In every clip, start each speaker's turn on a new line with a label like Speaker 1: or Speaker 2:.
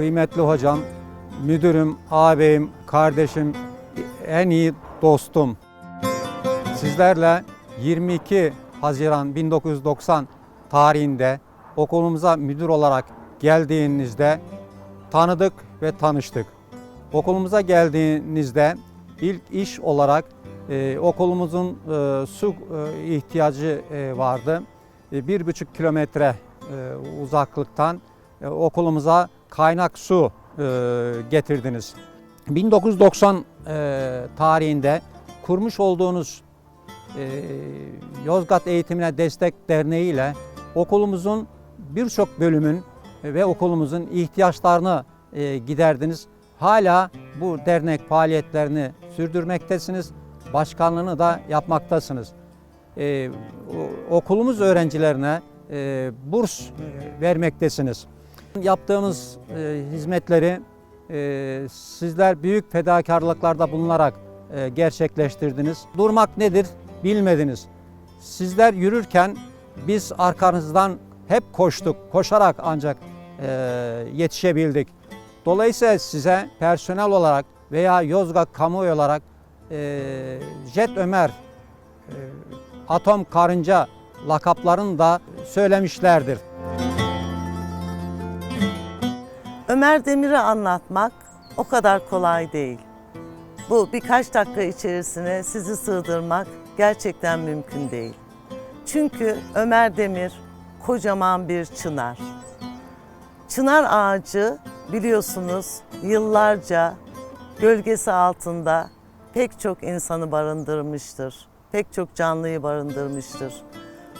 Speaker 1: kıymetli hocam, müdürüm, ağabeyim, kardeşim, en iyi dostum. Sizlerle 22 Haziran 1990 tarihinde okulumuza müdür olarak geldiğinizde tanıdık ve tanıştık. Okulumuza geldiğinizde ilk iş olarak e, okulumuzun e, su e, ihtiyacı e, vardı. E, bir buçuk kilometre e, uzaklıktan e, okulumuza kaynak su e, getirdiniz. 1990 e, tarihinde kurmuş olduğunuz e, Yozgat Eğitimine Destek Derneği ile okulumuzun birçok bölümün ve okulumuzun ihtiyaçlarını e, giderdiniz. Hala bu dernek faaliyetlerini sürdürmektesiniz. Başkanlığını da yapmaktasınız. E, okulumuz öğrencilerine e, burs e, vermektesiniz. Yaptığımız e, hizmetleri e, sizler büyük fedakarlıklarda bulunarak e, gerçekleştirdiniz. Durmak nedir bilmediniz. Sizler yürürken biz arkanızdan hep koştuk. Koşarak ancak e, yetişebildik. Dolayısıyla size personel olarak veya Yozgat kamuoyu olarak e, Jet Ömer, e, Atom Karınca lakaplarını da söylemişlerdir.
Speaker 2: Ömer Demir'i anlatmak o kadar kolay değil. Bu birkaç dakika içerisine sizi sığdırmak gerçekten mümkün değil. Çünkü Ömer Demir kocaman bir çınar. Çınar ağacı biliyorsunuz yıllarca gölgesi altında pek çok insanı barındırmıştır. Pek çok canlıyı barındırmıştır.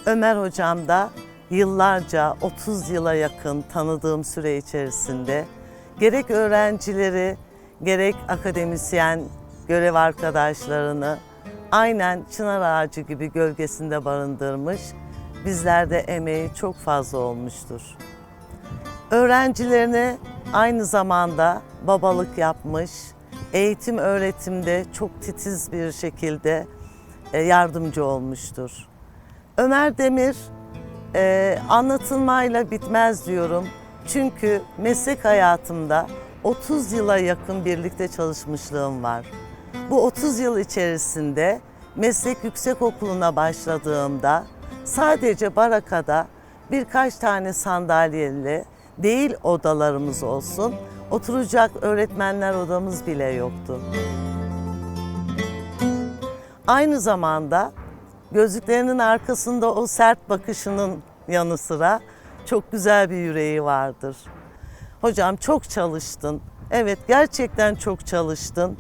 Speaker 2: Ömer hocam da yıllarca 30 yıla yakın tanıdığım süre içerisinde gerek öğrencileri gerek akademisyen görev arkadaşlarını aynen çınar ağacı gibi gölgesinde barındırmış. Bizlerde emeği çok fazla olmuştur. Öğrencilerine aynı zamanda babalık yapmış, eğitim öğretimde çok titiz bir şekilde e, yardımcı olmuştur. Ömer Demir e, anlatılmayla bitmez diyorum. Çünkü meslek hayatımda 30 yıla yakın birlikte çalışmışlığım var. Bu 30 yıl içerisinde meslek yüksekokulu'na başladığımda sadece barakada birkaç tane sandalyeyle değil odalarımız olsun, oturacak öğretmenler odamız bile yoktu. Aynı zamanda gözlüklerinin arkasında o sert bakışının yanı sıra çok güzel bir yüreği vardır. Hocam çok çalıştın. Evet gerçekten çok çalıştın.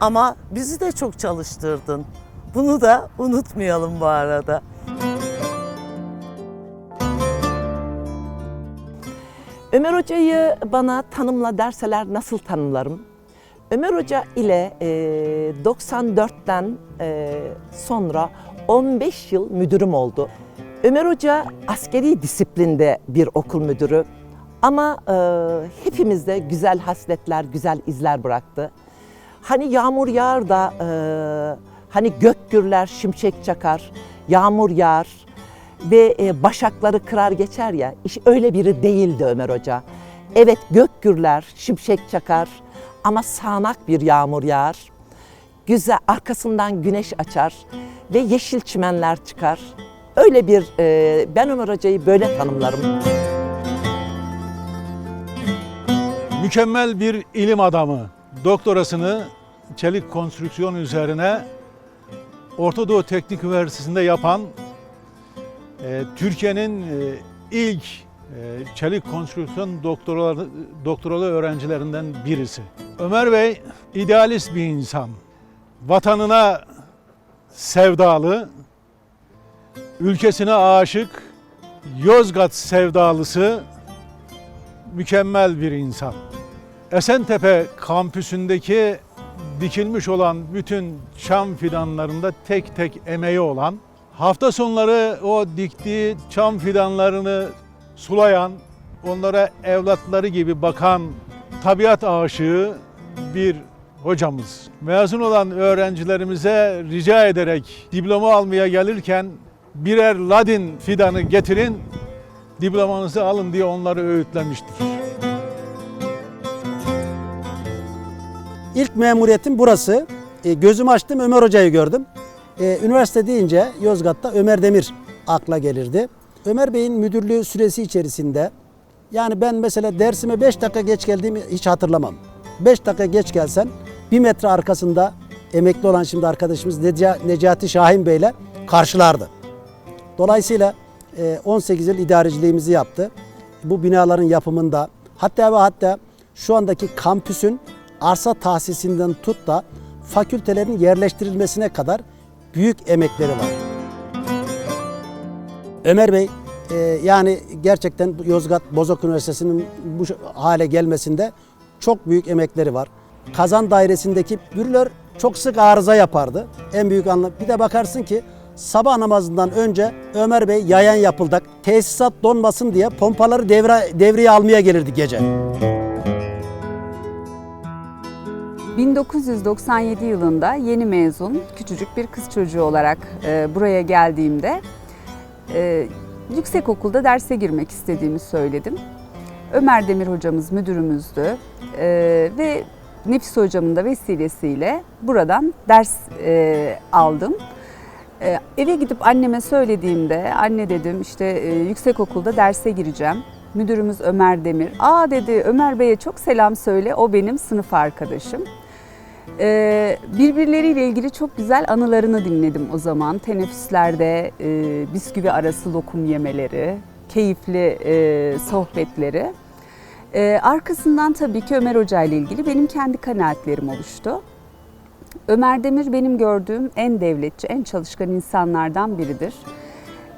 Speaker 2: Ama bizi de çok çalıştırdın. Bunu da unutmayalım bu arada.
Speaker 3: Ömer Hoca'yı bana tanımla derseler nasıl tanımlarım? Ömer Hoca ile e, 94'ten e, sonra 15 yıl müdürüm oldu. Ömer Hoca askeri disiplinde bir okul müdürü ama e, hepimizde güzel hasletler, güzel izler bıraktı. Hani yağmur yağar da e, hani gök gürler, şimşek çakar, yağmur yağar ve e, başakları kırar geçer ya. iş öyle biri değildi Ömer Hoca. Evet gök gürler, şimşek çakar ama sağanak bir yağmur yağar. Güzel arkasından güneş açar ve yeşil çimenler çıkar. Öyle bir e, ben Ömer Hoca'yı böyle tanımlarım.
Speaker 4: Mükemmel bir ilim adamı. Doktorasını çelik konstrüksiyon üzerine Orta Doğu Teknik Üniversitesi'nde yapan e, Türkiye'nin e, ilk e, çelik konstrüksiyon doktoralı, doktoralı öğrencilerinden birisi. Ömer Bey idealist bir insan. Vatanına sevdalı, ülkesine aşık, Yozgat sevdalısı, mükemmel bir insan. Esentepe kampüsündeki dikilmiş olan bütün çam fidanlarında tek tek emeği olan, hafta sonları o diktiği çam fidanlarını sulayan, onlara evlatları gibi bakan tabiat aşığı bir hocamız. Mezun olan öğrencilerimize rica ederek diploma almaya gelirken birer ladin fidanı getirin, diplomanızı alın diye onları öğütlemiştir.
Speaker 5: İlk memuriyetim burası. E, gözümü açtım Ömer Hoca'yı gördüm. E, üniversite deyince Yozgat'ta Ömer Demir akla gelirdi. Ömer Bey'in müdürlüğü süresi içerisinde yani ben mesela dersime 5 dakika geç geldiğimi hiç hatırlamam. 5 dakika geç gelsen bir metre arkasında emekli olan şimdi arkadaşımız Neca- Necati Şahin Bey'le karşılardı. Dolayısıyla e, 18 yıl idareciliğimizi yaptı. Bu binaların yapımında hatta ve hatta şu andaki kampüsün arsa tahsisinden tut da fakültelerin yerleştirilmesine kadar büyük emekleri var. Ömer Bey e, yani gerçekten Yozgat Bozok Üniversitesi'nin bu hale gelmesinde çok büyük emekleri var. Kazan dairesindeki bürler çok sık arıza yapardı. En büyük anlam. Bir de bakarsın ki sabah namazından önce Ömer Bey yayan yapıldak. Tesisat donmasın diye pompaları devre, devreye almaya gelirdi gece.
Speaker 6: 1997 yılında yeni mezun küçücük bir kız çocuğu olarak e, buraya geldiğimde e, yüksek okulda derse girmek istediğimi söyledim. Ömer Demir hocamız müdürümüzdü E, ve Nefis hocamın da vesilesiyle buradan ders e, aldım. E, eve gidip anneme söylediğimde anne dedim işte e, yüksek okulda derse gireceğim. Müdürümüz Ömer Demir. Aa dedi Ömer Bey'e çok selam söyle o benim sınıf arkadaşım. Ee, birbirleriyle ilgili çok güzel anılarını dinledim o zaman. Teneffüslerde e, bisküvi arası lokum yemeleri, keyifli e, sohbetleri. Ee, arkasından tabii ki Ömer Hoca ile ilgili benim kendi kanaatlerim oluştu. Ömer Demir benim gördüğüm en devletçi, en çalışkan insanlardan biridir.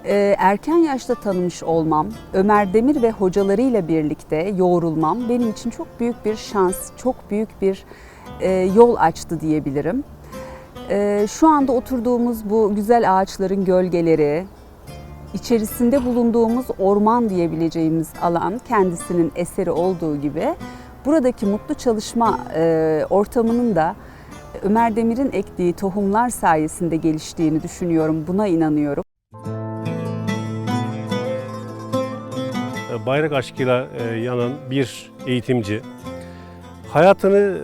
Speaker 6: Ee, erken yaşta tanımış olmam, Ömer Demir ve hocalarıyla birlikte yoğrulmam benim için çok büyük bir şans, çok büyük bir e, yol açtı diyebilirim. E, şu anda oturduğumuz bu güzel ağaçların gölgeleri, içerisinde bulunduğumuz orman diyebileceğimiz alan kendisinin eseri olduğu gibi buradaki mutlu çalışma e, ortamının da Ömer Demir'in ektiği tohumlar sayesinde geliştiğini düşünüyorum. Buna inanıyorum.
Speaker 7: bayrak aşkıyla e, yanan bir eğitimci. Hayatını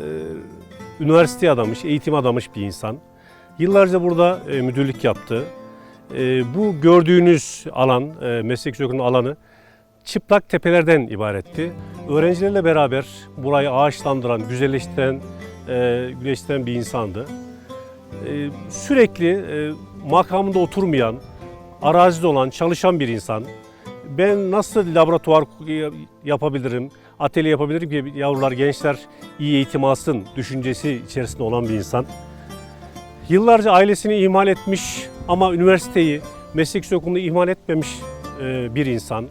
Speaker 7: e, üniversiteye adamış, eğitim adamış bir insan. Yıllarca burada e, müdürlük yaptı. E, Bu gördüğünüz alan, e, meslek yüksekokulu'nun alanı çıplak tepelerden ibaretti. Öğrencilerle beraber burayı ağaçlandıran, güzelleştiren, e, güzelleştiren bir insandı. E, Sürekli e, makamında oturmayan, arazide olan, çalışan bir insan ben nasıl laboratuvar yapabilirim, atölye yapabilirim ki yavrular, gençler iyi eğitim alsın düşüncesi içerisinde olan bir insan. Yıllarca ailesini ihmal etmiş ama üniversiteyi, meslek yüksekokulu'nu ihmal etmemiş e, bir insan.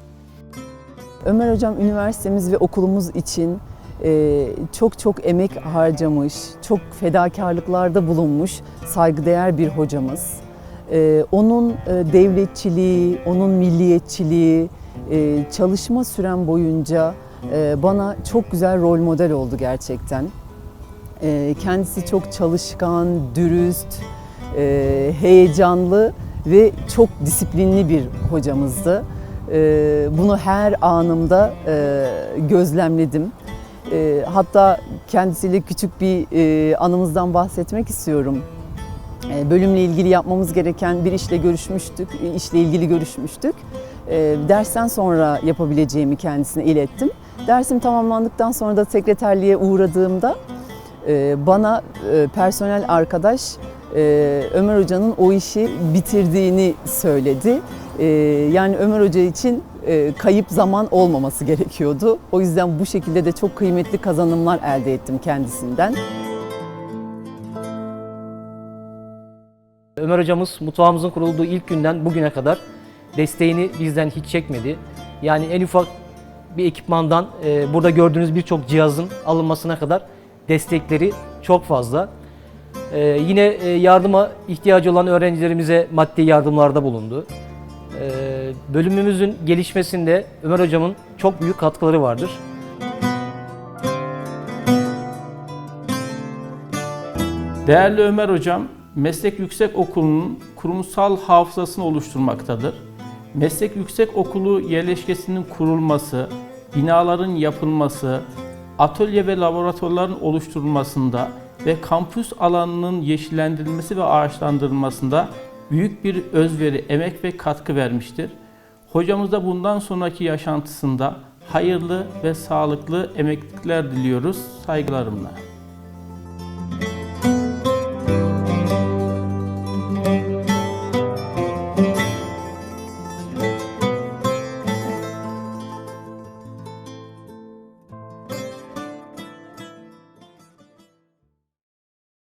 Speaker 8: Ömer Hocam üniversitemiz ve okulumuz için e, çok çok emek harcamış, çok fedakarlıklarda bulunmuş saygıdeğer bir hocamız. E, Onun devletçiliği, onun milliyetçiliği, çalışma süren boyunca bana çok güzel rol model oldu gerçekten. E, Kendisi çok çalışkan, dürüst, e, heyecanlı ve çok disiplinli bir hocamızdı. Ee, Bunu her anımda e, gözlemledim. Ee, Hatta kendisiyle küçük bir e, anımızdan bahsetmek istiyorum. Ee, Bölümle ilgili yapmamız gereken bir işle görüşmüştük, işle ilgili görüşmüştük. Ee, Dersten sonra yapabileceğimi kendisine ilettim. Dersim tamamlandıktan sonra da sekreterliğe uğradığımda bana e, personel arkadaş e, Ömer Hoca'nın o işi bitirdiğini söyledi. E, Yani Ömer Hoca için e, kayıp zaman olmaması gerekiyordu. O yüzden bu şekilde de çok kıymetli kazanımlar elde ettim kendisinden.
Speaker 9: Ömer hocamız mutfağımızın kurulduğu ilk günden bugüne kadar desteğini bizden hiç çekmedi. Yani en ufak bir ekipmandan burada gördüğünüz birçok cihazın alınmasına kadar destekleri çok fazla. E, yine e, yardıma ihtiyacı olan öğrencilerimize maddi yardımlarda bulundu. E, bölümümüzün gelişmesinde Ömer hocamın çok büyük katkıları vardır.
Speaker 10: Değerli Ömer Hocam, Meslek Yüksek Okulu'nun kurumsal hafızasını oluşturmaktadır. Meslek Yüksek Okulu yerleşkesinin kurulması, binaların yapılması, atölye ve laboratuvarların oluşturulmasında ve kampüs alanının yeşillendirilmesi ve ağaçlandırılmasında büyük bir özveri, emek ve katkı vermiştir. Hocamız da bundan sonraki yaşantısında hayırlı ve sağlıklı emeklilikler diliyoruz saygılarımla.